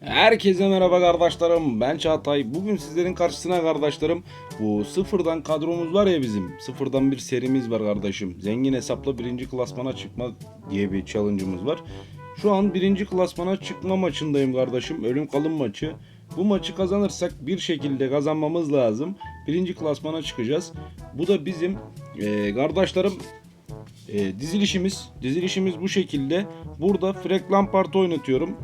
Herkese merhaba kardeşlerim. Ben Çağatay. Bugün sizlerin karşısına kardeşlerim bu sıfırdan kadromuz var ya bizim. Sıfırdan bir serimiz var kardeşim. Zengin hesapla birinci klasmana çıkma diye bir challenge'ımız var. Şu an birinci klasmana çıkma maçındayım kardeşim. Ölüm kalım maçı. Bu maçı kazanırsak bir şekilde kazanmamız lazım. Birinci klasmana çıkacağız. Bu da bizim eee, kardeşlerim e, dizilişimiz. Dizilişimiz bu şekilde. Burada Frank Lampard oynatıyorum.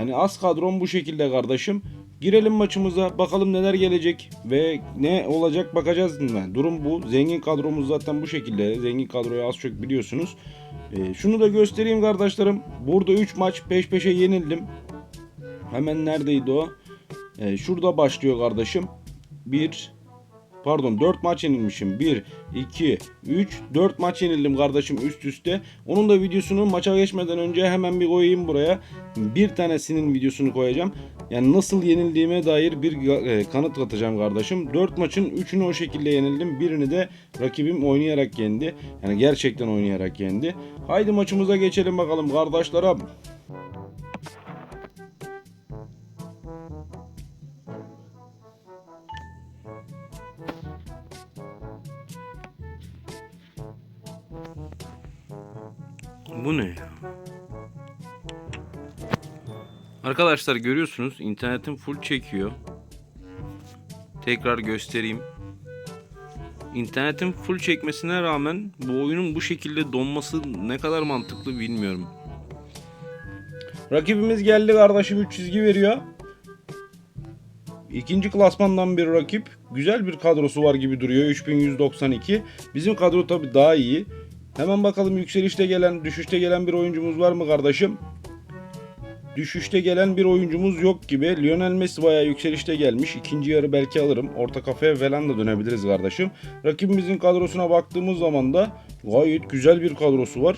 Yani az kadrom bu şekilde kardeşim. Girelim maçımıza bakalım neler gelecek ve ne olacak bakacağız. Durum bu. Zengin kadromuz zaten bu şekilde. Zengin kadroyu az çok biliyorsunuz. Ee, şunu da göstereyim kardeşlerim. Burada 3 maç peş peşe yenildim. Hemen neredeydi o? Ee, şurada başlıyor kardeşim. 1 Pardon 4 maç yenilmişim. 1, 2, 3, 4 maç yenildim kardeşim üst üste. Onun da videosunu maça geçmeden önce hemen bir koyayım buraya. Bir tanesinin videosunu koyacağım. Yani nasıl yenildiğime dair bir e, kanıt katacağım kardeşim. 4 maçın 3'ünü o şekilde yenildim. Birini de rakibim oynayarak yendi. Yani gerçekten oynayarak yendi. Haydi maçımıza geçelim bakalım kardeşlerim. Bu ne ya? Arkadaşlar görüyorsunuz internetim full çekiyor. Tekrar göstereyim. İnternetin full çekmesine rağmen bu oyunun bu şekilde donması ne kadar mantıklı bilmiyorum. Rakibimiz geldi kardeşim 3 çizgi veriyor. İkinci klasmandan bir rakip. Güzel bir kadrosu var gibi duruyor. 3192. Bizim kadro tabi daha iyi. Hemen bakalım yükselişte gelen, düşüşte gelen bir oyuncumuz var mı kardeşim? Düşüşte gelen bir oyuncumuz yok gibi. Lionel Messi bayağı yükselişte gelmiş. İkinci yarı belki alırım. Orta kafeye falan da dönebiliriz kardeşim. Rakibimizin kadrosuna baktığımız zaman da gayet güzel bir kadrosu var.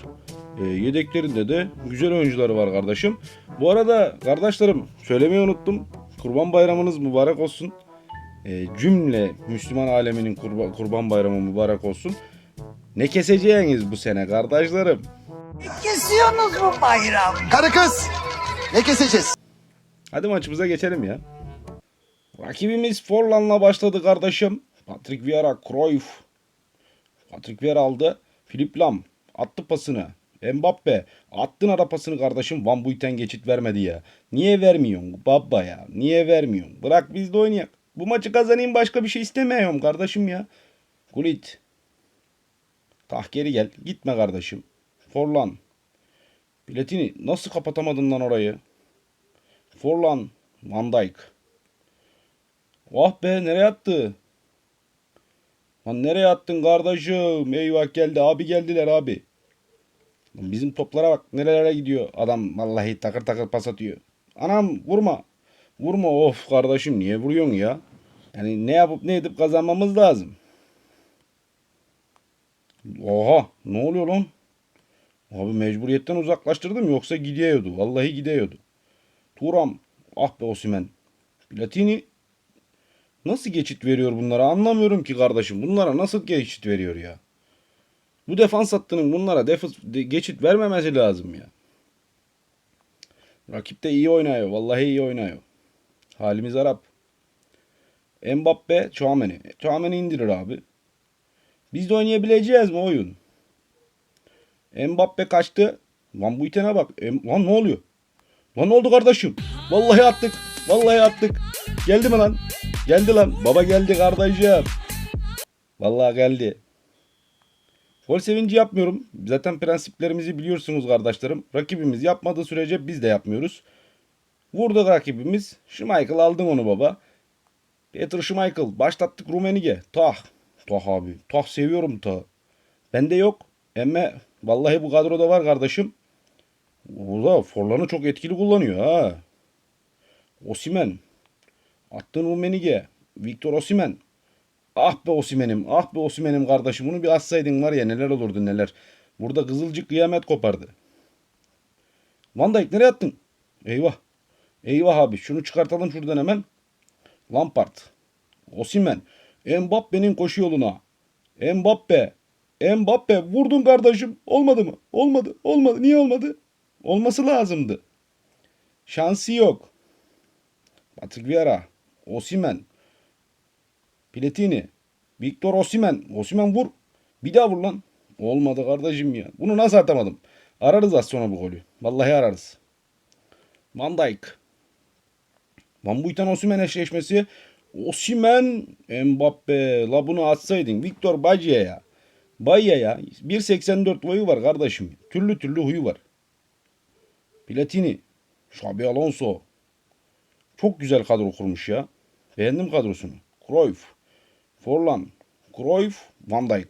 E, yedeklerinde de güzel oyuncuları var kardeşim. Bu arada kardeşlerim söylemeyi unuttum. Kurban bayramınız mübarek olsun. E, cümle Müslüman aleminin kurba- kurban bayramı mübarek olsun. Ne keseceğiniz bu sene kardeşlerim? Kesiyorsunuz bu bayram. Karı kız. Ne keseceğiz? Hadi maçımıza geçelim ya. Rakibimiz Forlan'la başladı kardeşim. Patrick Vieira, Cruyff. Patrick Vieira aldı. Philip Lam attı pasını. Mbappe attın ara pasını kardeşim. Van Buiten geçit vermedi ya. Niye vermiyorsun baba ya? Niye vermiyorsun? Bırak biz de oynayak. Bu maçı kazanayım başka bir şey istemiyorum kardeşim ya. Gullit. Tah geri gel. Gitme kardeşim. Forlan. Platini nasıl kapatamadın lan orayı? Forlan. Van Dijk. Oh be nereye attı? Lan nereye attın kardeşim? Eyvah geldi. Abi geldiler abi. Lan bizim toplara bak nerelere gidiyor. Adam vallahi takır takır pas atıyor. Anam vurma. Vurma of kardeşim niye vuruyorsun ya? Yani ne yapıp ne edip kazanmamız lazım. Oha ne oluyor lan? Abi mecburiyetten uzaklaştırdım yoksa gidiyordu. Vallahi gidiyordu. Turam. Ah be Osimen. Platini nasıl geçit veriyor bunlara anlamıyorum ki kardeşim. Bunlara nasıl geçit veriyor ya? Bu defans hattının bunlara defans, de- geçit vermemesi lazım ya. Rakip de iyi oynuyor. Vallahi iyi oynuyor. Halimiz Arap. Mbappe, Chouameni. Chouameni indirir abi. Biz de oynayabileceğiz mi oyun? Mbappe kaçtı. Lan bu itene bak. Em- lan ne oluyor? Lan ne oldu kardeşim? Vallahi attık. Vallahi attık. Geldi mi lan? Geldi lan. Baba geldi kardeşim. Vallahi geldi. Gol sevinci yapmıyorum. Zaten prensiplerimizi biliyorsunuz kardeşlerim. Rakibimiz yapmadığı sürece biz de yapmıyoruz. Vurdu rakibimiz. Schmeichel aldın onu baba. Peter Schmeichel. Başlattık Rumenige. Tah. Tah abi. Tah seviyorum tah. Bende yok. Emme vallahi bu kadroda var kardeşim. O da Forlan'ı çok etkili kullanıyor ha. Osimen. Attın Rumenige. Victor Osimen. Ah be Osimen'im. Ah be Osimen'im kardeşim. Bunu bir atsaydın var ya neler olurdu neler. Burada Kızılcık kıyamet kopardı. Van Dijk nereye attın? Eyvah. Eyvah abi. Şunu çıkartalım şuradan hemen. Lampard. Osimen. Mbappe'nin koşu yoluna. Mbappe. Mbappe vurdun kardeşim. Olmadı mı? Olmadı. Olmadı. Niye olmadı? Olması lazımdı. Şansı yok. Patrick Vieira. Osimen. Platini. Victor Osimen. Osimen vur. Bir daha vur lan. Olmadı kardeşim ya. Bunu nasıl atamadım? Ararız az sonra bu golü. Vallahi ararız. Van Dijk. Van Buyten Osimen eşleşmesi. Osimen Mbappe. La bunu atsaydın. Victor Bacı'ya ya. Bayya ya. 1.84 boyu var kardeşim. Türlü türlü huyu var. Platini. Xabi Alonso. Çok güzel kadro kurmuş ya. Beğendim kadrosunu. Cruyff. Forlan. Cruyff. Van Dijk.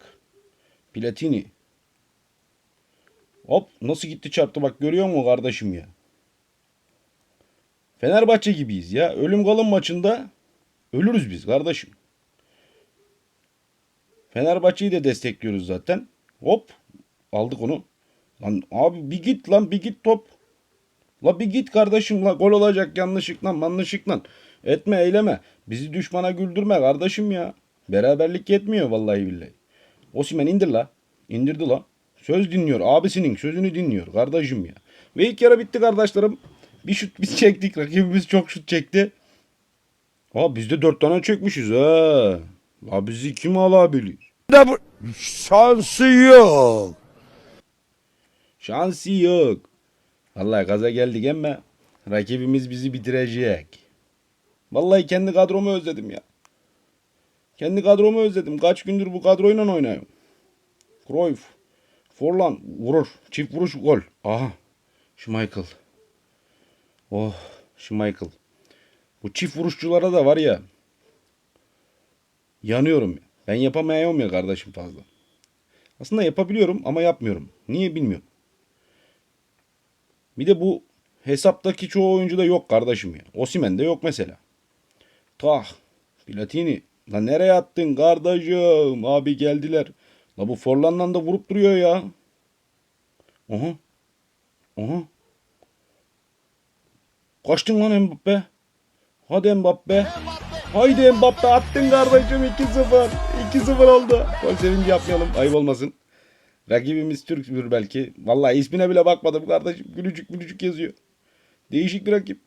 Platini. Hop nasıl gitti çarptı bak görüyor musun kardeşim ya. Fenerbahçe gibiyiz ya. Ölüm kalım maçında ölürüz biz kardeşim. Fenerbahçe'yi de destekliyoruz zaten. Hop aldık onu. Lan abi bir git lan bir git top. La bir git kardeşim la gol olacak yanlışlıkla manlışlıkla. Etme eyleme. Bizi düşmana güldürme kardeşim ya. Beraberlik yetmiyor vallahi billahi. Osimen indir la. İndirdi la. Söz dinliyor. Abisinin sözünü dinliyor kardeşim ya. Ve ilk yarı bitti kardeşlerim. Bir şut biz çektik. Rakibimiz çok şut çekti. Ha biz de dört tane çekmişiz ha. La bizi kim alabilir? Da bu şansı yok. Şansı yok. Vallahi gaza geldik ama rakibimiz bizi bitirecek. Vallahi kendi kadromu özledim ya. Kendi kadromu özledim. Kaç gündür bu kadroyla oynuyorum. Cruyff. Forlan vurur. Çift vuruş gol. Aha. Schmeichel. Oh. Schmeichel. Bu çift vuruşçulara da var ya. Yanıyorum. Ben yapamıyorum ya kardeşim fazla. Aslında yapabiliyorum ama yapmıyorum. Niye bilmiyorum. Bir de bu hesaptaki çoğu oyuncuda yok kardeşim ya. Osimen'de yok mesela. Tah. Platini. La nereye attın kardeşim? Abi geldiler. La bu Forlan'dan da vurup duruyor ya. Aha. Aha. Kaçtın lan Mbappe. Hadi Mbappe. Haydi Mbappe attın kardeşim 2-0. 2-0 oldu. Gol sevinci yapmayalım. Ayıp olmasın. Rakibimiz Türk'tür belki. Vallahi ismine bile bakmadım kardeşim. Gülücük gülücük yazıyor. Değişik bir rakip.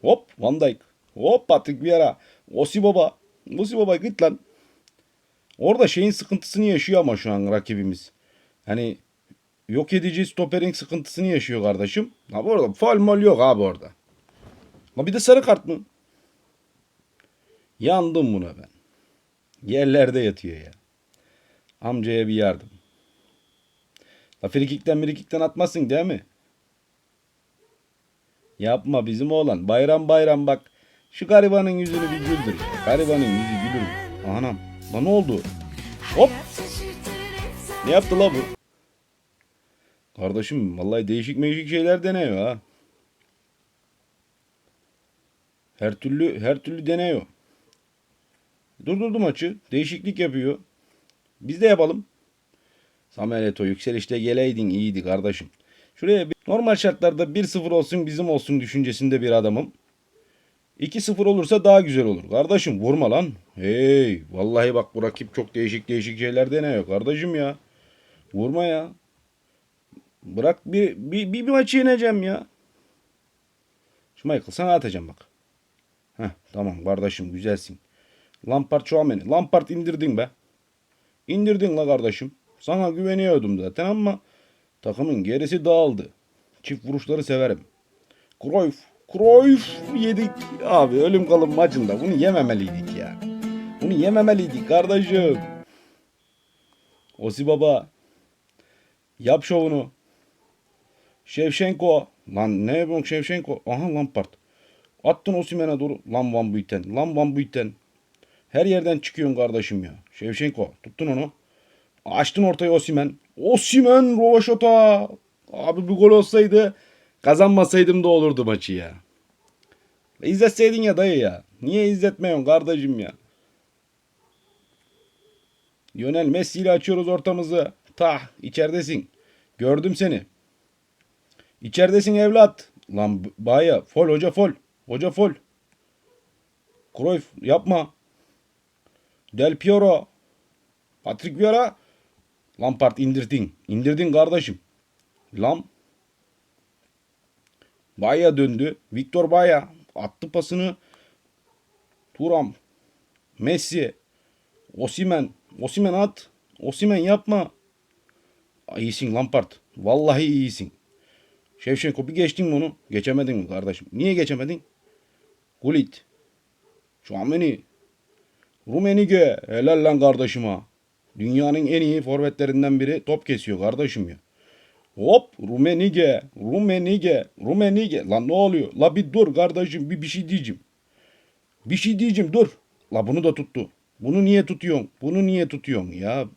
Hop Van Dijk. Hop Patrick Vieira. Osi Baba. Osi Baba git lan. Orada şeyin sıkıntısını yaşıyor ama şu an rakibimiz. Hani yok edici stoperin sıkıntısını yaşıyor kardeşim. Abi orada faul mol yok abi orada. Ama bir de sarı kart mı? Yandım buna ben. Yerlerde yatıyor ya. Amcaya bir yardım. La frikikten mirikikten atmasın değil mi? Yapma bizim oğlan. Bayram bayram bak. Şu garibanın yüzünü bir güldür. Garibanın yüzü gülür. mü? Anam. Lan ne oldu? Hop. Ne yaptı la bu? Kardeşim vallahi değişik meşik şeyler deniyor ha. Her türlü her türlü deniyor. Durdurdu maçı. Değişiklik yapıyor. Biz de yapalım. Samuel Eto'o yükselişte geleydin iyiydi kardeşim. Şuraya bir, normal şartlarda 1-0 olsun bizim olsun düşüncesinde bir adamım. 2-0 olursa daha güzel olur. Kardeşim vurma lan. Hey vallahi bak bu rakip çok değişik değişik şeyler deniyor kardeşim ya. Vurma ya. Bırak bir, bir, bir, bir maçı yeneceğim ya. Şu Michael sana atacağım bak. Heh tamam kardeşim güzelsin. Lampard Chouameni. Lampard indirdin be. İndirdin la kardeşim. Sana güveniyordum zaten ama takımın gerisi dağıldı. Çift vuruşları severim. Cruyff. Cruyff yedik. Abi ölüm kalım maçında bunu yememeliydik ya. Bunu yememeliydik kardeşim. Osi baba. Yap şovunu. Şevşenko. Lan ne yapıyorsun Şevşenko? Aha Lampard. Attın Osimhen'e doğru. Lan Van Buiten. Lan Van Buiten. Her yerden çıkıyorsun kardeşim ya. Şevşenko tuttun onu. Açtın ortaya Osimen. Osimen Rovaşota. Abi bu gol olsaydı kazanmasaydım da olurdu maçı ya. İzletseydin ya dayı ya. Niye izletmiyorsun kardeşim ya? Lionel Messi ile açıyoruz ortamızı. Tah içeridesin. Gördüm seni. İçeridesin evlat. Lan baya fol hoca fol. Hoca fol. Cruyff yapma. Del Piero. Patrick Vieira. Lampard indirdin. İndirdin kardeşim. Lam. Baya döndü. Victor Baya attı pasını. Turam. Messi. Osimen. Osimen at. Osimen yapma. İyisin Lampard. Vallahi iyisin. Şevşenko bir geçtin onu? Geçemedin mi kardeşim? Niye geçemedin? Gullit. Şuameni. Rumenige. Helal lan kardeşim ha. Dünyanın en iyi forvetlerinden biri top kesiyor kardeşim ya. Hop Rumenige. Rumenige. Rumenige. Lan ne oluyor? La bir dur kardeşim bir, bir şey diyeceğim. Bir şey diyeceğim dur. La bunu da tuttu. Bunu niye tutuyorsun? Bunu niye tutuyorsun ya?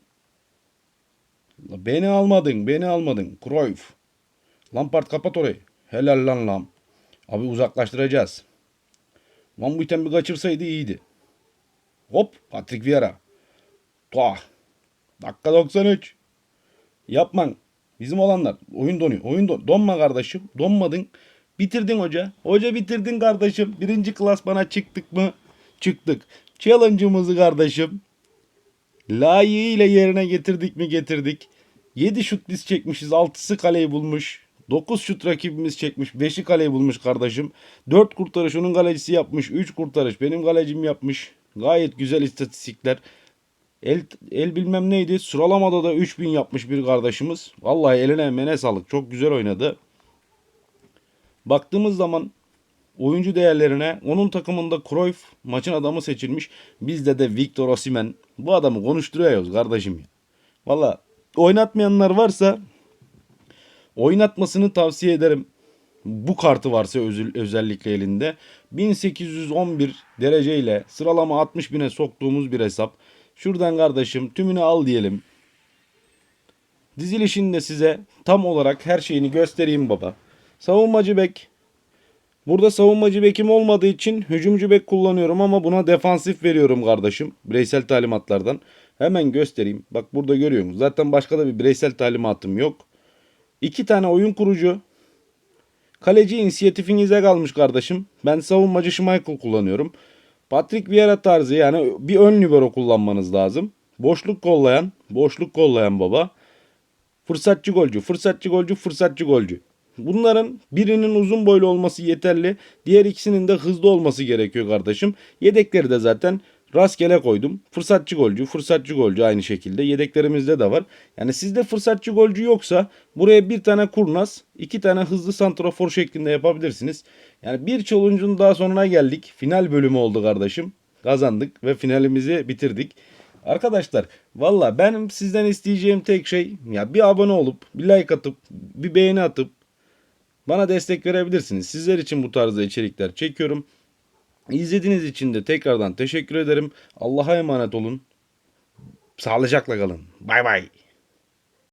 La beni almadın, beni almadın. Cruyff. Lampard kapat orayı. Helal lan lam. Abi uzaklaştıracağız. Van Buiten bir kaçırsaydı iyiydi. Hop Patrick Vieira. Tuah. Dakika 93. Yapman. Bizim olanlar. Oyun donuyor. Oyun don. Donma kardeşim. Donmadın. Bitirdin hoca. Hoca bitirdin kardeşim. Birinci klas bana çıktık mı? Çıktık. Challenge'ımızı kardeşim. Layığıyla yerine getirdik mi getirdik. 7 şut biz çekmişiz. 6'sı kaleyi bulmuş. 9 şut rakibimiz çekmiş. 5'i kaleyi bulmuş kardeşim. 4 kurtarış onun kalecisi yapmış. 3 kurtarış benim kalecim yapmış. Gayet güzel istatistikler. El, el bilmem neydi. Sıralamada da 3000 yapmış bir kardeşimiz. Vallahi eline emeğine sağlık. Çok güzel oynadı. Baktığımız zaman oyuncu değerlerine onun takımında Cruyff maçın adamı seçilmiş. Bizde de Victor Osimhen. Bu adamı konuşturuyoruz kardeşim. Valla oynatmayanlar varsa oynatmasını tavsiye ederim. Bu kartı varsa özellikle elinde. 1811 dereceyle sıralama 60 bine soktuğumuz bir hesap. Şuradan kardeşim tümünü al diyelim. Dizilişini de size tam olarak her şeyini göstereyim baba. Savunmacı bek. Burada savunmacı bekim olmadığı için hücumcu bek kullanıyorum ama buna defansif veriyorum kardeşim. Bireysel talimatlardan. Hemen göstereyim. Bak burada görüyorsunuz. Zaten başka da bir bireysel talimatım yok. İki tane oyun kurucu. Kaleci inisiyatifinize kalmış kardeşim. Ben savunmacı Schmeichel kullanıyorum. Patrick Vieira tarzı yani bir ön libero kullanmanız lazım. Boşluk kollayan, boşluk kollayan baba. Fırsatçı golcü, fırsatçı golcü, fırsatçı golcü. Bunların birinin uzun boylu olması yeterli. Diğer ikisinin de hızlı olması gerekiyor kardeşim. Yedekleri de zaten rastgele koydum. Fırsatçı golcü, fırsatçı golcü aynı şekilde. Yedeklerimizde de var. Yani sizde fırsatçı golcü yoksa buraya bir tane kurnaz, iki tane hızlı santrafor şeklinde yapabilirsiniz. Yani bir challenge'un daha sonuna geldik. Final bölümü oldu kardeşim. Kazandık ve finalimizi bitirdik. Arkadaşlar valla benim sizden isteyeceğim tek şey ya bir abone olup bir like atıp bir beğeni atıp bana destek verebilirsiniz. Sizler için bu tarzda içerikler çekiyorum. İzlediğiniz için de tekrardan teşekkür ederim. Allah'a emanet olun. Sağlıcakla kalın. Bay bay.